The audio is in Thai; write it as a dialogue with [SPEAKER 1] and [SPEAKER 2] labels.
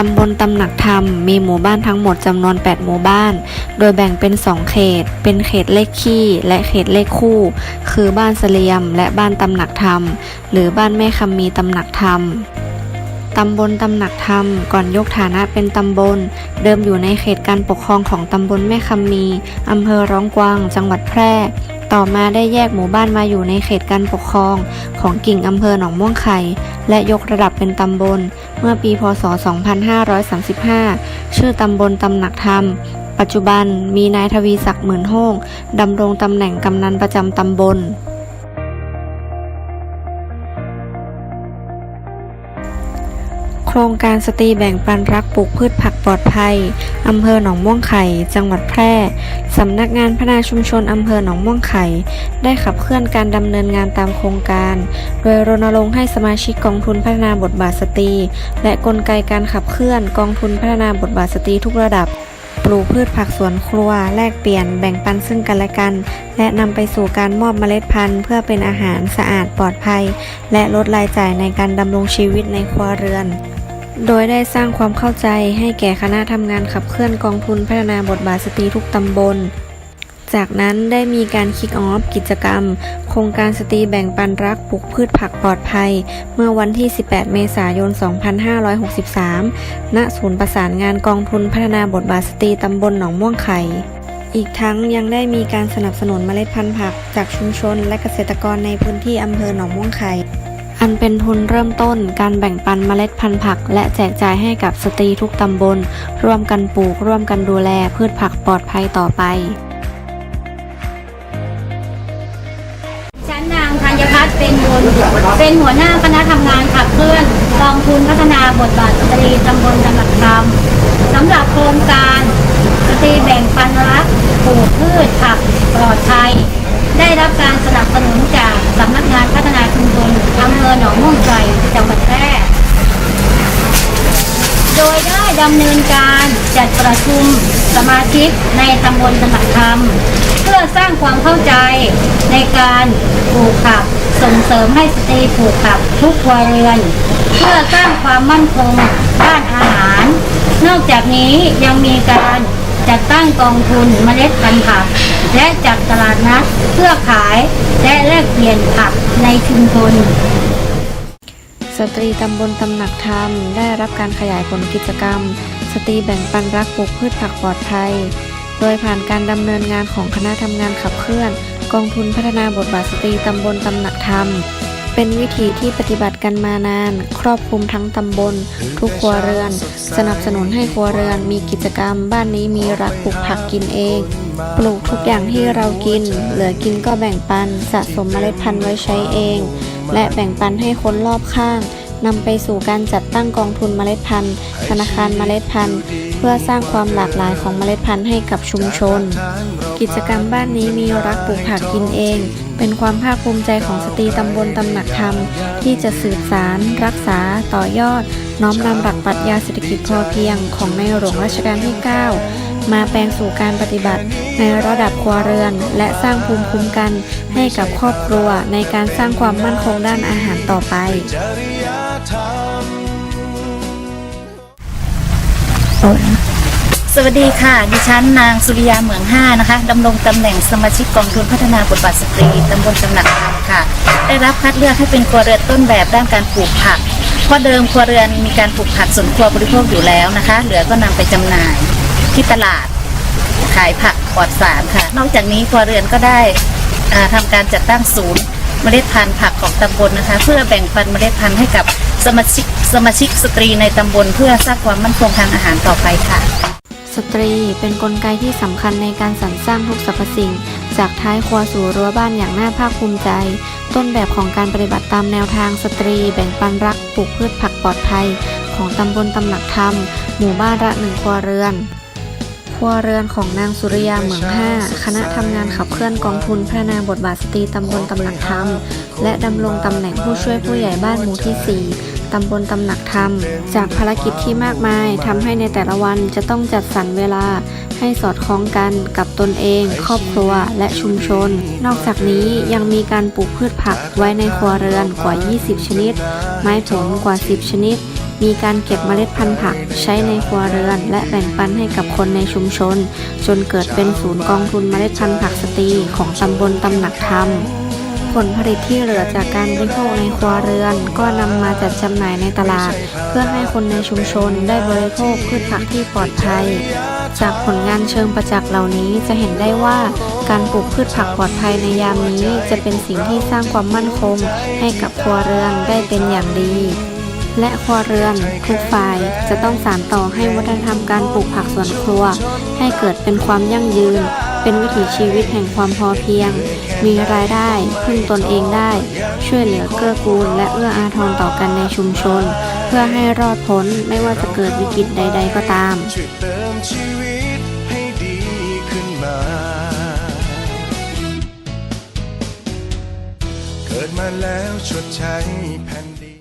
[SPEAKER 1] ตำบลตำหนักธรรมมีหมู่บ้านทั้งหมดจำนวน 8 หมู่บ้าน โดยแบ่งเป็น 2 เขต เป็นเขตเลขขี้และเขตเลขคู่ คือบ้านเสลียมและบ้านตำหนักธรรม หรือบ้านแม่คำมีตำหนักธรรมตำบลตำหนักธรรมก่อนยกฐานะเป็นตำบล เดิมอยู่ในเขตการปกครองของตำบลแม่คำมีอำเภอร้องกวาง จังหวัดแพร่ ต่อมาได้แยกหมู่บ้านมาอยู่ในเขตการปกครอง ของกิ่งอำเภอหนองม่วงไข่และยกระดับเป็นตำบล เมื่อปีพศ 2535 ชื่อตำบลตำหนักธรรม ปัจจุบันมีนายทวีศักดิ์หมื่นโฮงดำรงตำแหน่งกำนันประจำตำบล ครงการสตรีแบ่งปันรักปลูกพืชผักปลอดภัย อำเภอหนองม่วงไข่ จังหวัดแพร่ สำนักงานพัฒนาชุมชนอำเภอหนองม่วงไข่ ได้ขับเคลื่อนการดำเนินงานตามโครงการ โดยรณรงค์ให้สมาชิกกองทุนพัฒนาบทบาทสตรี และกลไกการขับเคลื่อนกองทุนพัฒนาบทบาทสตรีทุกระดับ ปลูกพืชผักสวนครัว แลกเปลี่ยนแบ่งปันซึ่งกันและกัน และนำไปสู่การมอบเมล็ดพันธุ์ เพื่อเป็นอาหารสะอาดปลอดภัย และลดรายจ่ายในการดำรงชีวิตในครัวเรือน โดยได้สร้างความเข้าใจให้แก่คณะทำงานขับเคลื่อนกองทุนพัฒนาบทบาทสตรีทุกตำบล จากนั้นได้มีการคิกออฟกิจกรรม โครงการสตรีแบ่งปันรักปลูกพืชผักปลอดภัย เมื่อวันที่ 18 เมษายน 2563 ณ ศูนย์ประสานงานกองทุนพัฒนาบทบาทสตรีตำบลหนองม่วงไข่ อีกทั้งยังได้มีการสนับสนุนเมล็ดพันธุ์ผักจากชุมชนและเกษตรกรในพื้นที่อำเภอหนองม่วงไข่ อันเป็นทุนเริ่มต้นการแบ่งปันเมล็ดพันธุ์ผัก และแจกจ่ายให้กับสตรีทุกตำบล ร่วมกันปลูกร่วมกันดูแลพืชผักปลอดภัยต่อไป
[SPEAKER 2] ชั้นนางธัญพัฒน์เป็นบุญเป็นหัวหน้าคณะทำงานขับเคลื่อนกองทุนพัฒนาบทบาทสตรีตำบลจังหวัดธรรมสำหรับโครงการสตรีแบ่งปันรักปลูกพืชผักปลอดภัยได้รับการสนับสนุนจากสำนักงานพัฒนา หนองม่วงไก่จังหวัดแพร่โดยได้ดำเนินการจัดประชุมสมาชิกในตำบลตำนักธรรม เพื่อสร้างความเข้าใจในการปลูกผักส่งเสริมให้สตรีปลูกผักทุกครัวเรือน เพื่อสร้างความมั่นคงด้านอาหาร นอกจากนี้ยังมีการจัดตั้งกองทุนเมล็ดพันธุ์ผัก และจัดตลาดนัดเพื่อขายและแลกเปลี่ยนผักในชุมชน
[SPEAKER 1] สตรีตำบลตำหนักธรรม ได้รับการขยายผลกิจกรรม สตรีแบ่งปันรักปลูกพืชผักปลอดภัย โดยผ่านการดำเนินงานของคณะทำงานขับเคลื่อน กองทุนพัฒนาบทบาทสตรีตำบลตำหนักธรรม เป็นวิธีที่ปฏิบัติกันมานาน ครอบคลุมทั้งตำบล ทุกครัวเรือน สนับสนุนให้ครัวเรือน มีกิจกรรม บ้านนี้มีรักปลูกผักกินเอง ปลูกทุกอย่างที่เรากิน เหลือกินก็แบ่งปัน สะสมเมล็ดพันธุ์ไว้ใช้เอง และแบ่งปันให้คนรอบข้างนำไปสู่การจัดตั้งกองทุนเมล็ดพันธุ์ ธนาคารเมล็ดพันธุ์ เพื่อสร้างความหลากหลายของเมล็ดพันธุ์ให้กับชุมชน กิจกรรมบ้านนี้มีรักปลูกผักกินเอง เป็นความภาคภูมิใจของสตรีตำบลตำหนักธรรม ที่จะสืบสาร รักษา ต่อยอด น้อมนำหลักปรัชญาเศรษฐกิจพอเพียงของในหลวงรัชกาลที่ 9 มาแปลงสู่การปฏิบัติ ในระดับครัวเรือน และสร้างภูมิคุ้มกันให้กับครอบครัวในการสร้างความมั่นคงด้านอาหารต่อไป
[SPEAKER 3] สวัสดีค่ะ ดิฉันนางสุริยาเหมืองห้านะคะดำรงตำแหน่งสมาชิกกองทุนพัฒนาบทบาทสตรีตำบลจำหนักธรรมค่ะ ได้รับคัดเลือกให้เป็นครัวเรือนต้นแบบด้านการปลูกผัก เพราะเดิมครัวเรือนมีการปลูกผักส่วนครัวบริโภคอยู่แล้วนะคะ เหลือก็นำไปจำหน่ายที่ตลาด ขายผักปลอดสารค่ะ นอกจากนี้ครัวเรือนก็ได้ทำาการจัดตั้งศูนย์เมล็ดพันธุ์ผักของตำบลนะคะ เพื่อแบ่งปันเมล็ดพันธุ์ให้กับสมาชิกสมาชิกสตรีในตำบลเพื่อสร้างความมั่นคงทางอาหารต่อไปค่ะ
[SPEAKER 1] สตรีเป็นนกลไกที่สำคัญในการสรรสร้างทุกสรรพสิ่ง จากท้ายครัวสู่รั้วบ้านอย่างน่าภาคภูมิใจ ต้นแบบของการปฏิบัติตามแนวทางสตรี แบ่งปันรักปลูกพืชผักปลอดภัย ของตำบลตำหนักธรรมหมู่บ้านละหนึ่งครัวเรือน ครัวเรือนของนางสุริยาเหมืองห้าคณะทำงานขับเคลื่อนกองทุนพัฒนาบทบาทสตรีตำบลตำหนักธรรม และดำรงตำแหน่งผู้ช่วยผู้ใหญ่บ้านหมู่ที่ 4 ตำบลตำหนักธรรม จากภารกิจที่มากมายทำให้ในแต่ละวันจะต้องจัดสรรเวลาให้สอดคล้องกันกับตนเอง ครอบครัว และชุมชน นอกจากนี้ยังมีการปลูกพืชผักไว้ในครัวเรือนกว่า 20 ชนิด ไม้ผลกว่า 10 ชนิด มีการเก็บเมล็ดพันธุ์ผักใช้ในครัวเรือน และแบ่งปันให้กับคนในชุมชน จนเกิดเป็นศูนย์กองทุนเมล็ดพันธุ์ผักสตรีของตำบลตำหนักธรรมผลผลิตที่เหลือจากการบริโภคในครัวเรือน ก็นำมาจัดจำหน่ายในตลาด เพื่อให้คนในชุมชนได้บริโภคพืชผักที่ปลอดภัย จากผลงานเชิงประจักษ์เหล่านี้จะเห็นได้ว่าการปลูกพืชผักปลอดภัยในยามนี้ จะเป็นสิ่งที่สร้างความมั่นคง ให้กับครัวเรือนได้เป็นอย่างดี และครัวเรือนทุกฝ่ายจะต้องสานต่อให้วัฒนธรรมการปลูกผักสวนครัว ให้เกิดเป็นความยั่งยืน เป็นวิถีชีวิตแห่งความพอเพียง มีรายได้พึ่งตนเองได้ ช่วยเหลือเกื้อกูล และเอื้ออาทรต่อกันในชุมชน เพื่อให้รอดพ้นไม่ว่าจะเกิดวิกฤตใด ๆ ก็ตาม
[SPEAKER 4] เกิดมาแล้วชดใช้แผ่น